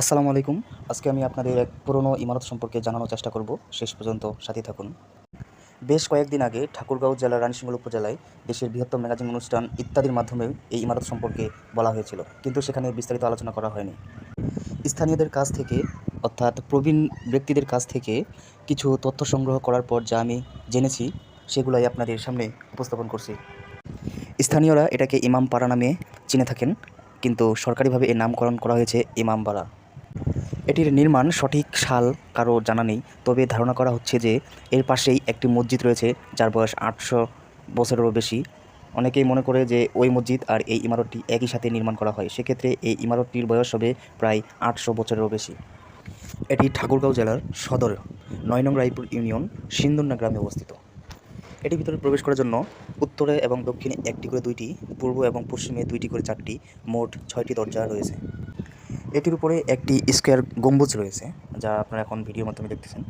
আসসালামু আলাইকুম। আজকে আমি আপনাদের এক পুরনো ইমারত সম্পর্কে জানানোর চেষ্টা করব। শেষ পর্যন্ত সাথে থাকুন। বেশ কয়েকদিন আগে ঠাকুরগাঁও জেলার রানীশঙ্গল উপজেলায় দেশের বৃহত্তম ম্যাগাজিন অনুষ্ঠান ইত্যাদির মাধ্যমে এই ইমারত সম্পর্কে বলা হয়েছিল, কিন্তু সেখানে বিস্তারিত আলোচনা করা হয়নি। স্থানীয়দের কাছ থেকে, অর্থাৎ প্রবীণ ব্যক্তিদের কাছ থেকে কিছু তথ্য সংগ্রহ করার পর যা আমি জেনেছি, সেগুলাই আপনাদের সামনে উপস্থাপন করছি। স্থানীয়রা এটাকে ইমাম পাড়া নামে চিনে থাকেন। কিন্তু সরকারিভাবে এর নামকরণ করা হয়েছে ইমামবাড়া এটির নির্মাণ সঠিক সাল কারও জানা নেই, তবে ধারণা করা হচ্ছে যে এর পাশেই একটি মসজিদ রয়েছে যার বয়স আটশো বছরেরও বেশি। অনেকেই মনে করে যে ওই মসজিদ আর এই ইমারতটি একই সাথে নির্মাণ করা হয়, সেক্ষেত্রে এই ইমারতটির বয়স হবে প্রায় আটশো বছরেরও বেশি। এটি ঠাকুরগাঁও জেলার সদর, নয় নং রায়পুর ইউনিয়ন সিন্দুন্না গ্রামে অবস্থিত। এটির ভিতরে প্রবেশ করার জন্য উত্তরে এবং দক্ষিণে একটি করে দুইটি, পূর্ব এবং পশ্চিমে দুইটি করে চারটি, মোট ছয়টি দরজা রয়েছে। এটির উপরে একটি স্কোয়ার গম্বুজ রয়েছে, যা আপনারা এখন ভিডিওর মাধ্যমে দেখতেছেন।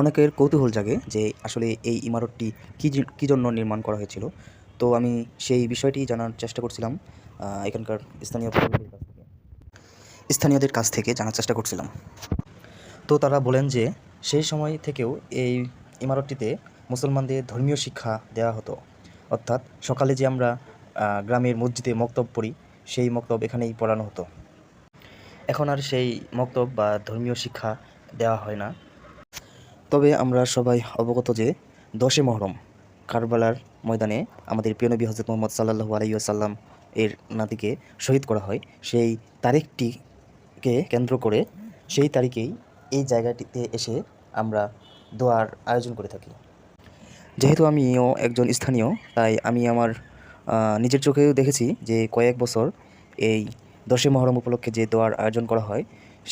অনেকের কৌতূহল জাগে যে আসলে এই ইমারতটি কী কী জন্য নির্মাণ করা হয়েছিল। তো আমি সেই বিষয়টি জানার চেষ্টা করছিলাম এখানকার স্থানীয় প্রতিনিধিদের কাছ থেকে। স্থানীয়দের কাছ থেকে জানার চেষ্টা করছিলাম। তো তারা বলেন যে সেই সময় থেকেও এই ইমারতটিতে মুসলমানদের ধর্মীয় শিক্ষা দেওয়া হতো। অর্থাৎ সকালে যে আমরা গ্রামের মসজিদে মক্তব পড়ি, সেই মক্তব এখানেই পড়ানো হতো। এখন আর সেই মক্তব বা ধর্মীয় শিক্ষা দেওয়া হয় না। তবে আমরা সবাই অবগত যে দশে মহরম, কারবালার ময়দানে আমাদের প্রিয় নবী হজরত মোহাম্মদ সাল্লাহু আলাইসাল্লাম এর নাতিকে শহীদ করা হয়। সেই তারিখটিকে কেন্দ্র করে সেই তারিখেই এই জায়গাটিতে এসে আমরা দোয়ার আয়োজন করে থাকি। যেহেতু আমিও একজন স্থানীয়, তাই আমি আমার নিজের চোখেও দেখেছি যে কয়েক বছর এই দশে মহরম উপলক্ষে যে দোয়ার আয়োজন করা হয়,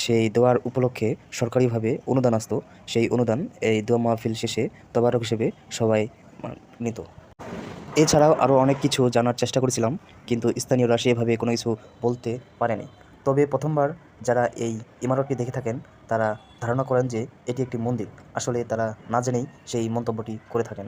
সেই দোয়ার উপলক্ষে সরকারিভাবে অনুদান আসতো সেই অনুদান এই দোয়া মাহফিল শেষে তবারক হিসেবে সবাই নিত। এছাড়াও আরও অনেক কিছু জানার চেষ্টা করেছিলাম, কিন্তু স্থানীয়রা সেভাবে কোনো কিছু বলতে পারেনি। তবে প্রথমবার যারা এই ইমারতটি দেখে থাকেন, তারা ধারণা করেন যে এটি একটি মন্দির। আসলে তারা না জেনেই সেই মন্তব্যটি করে থাকেন।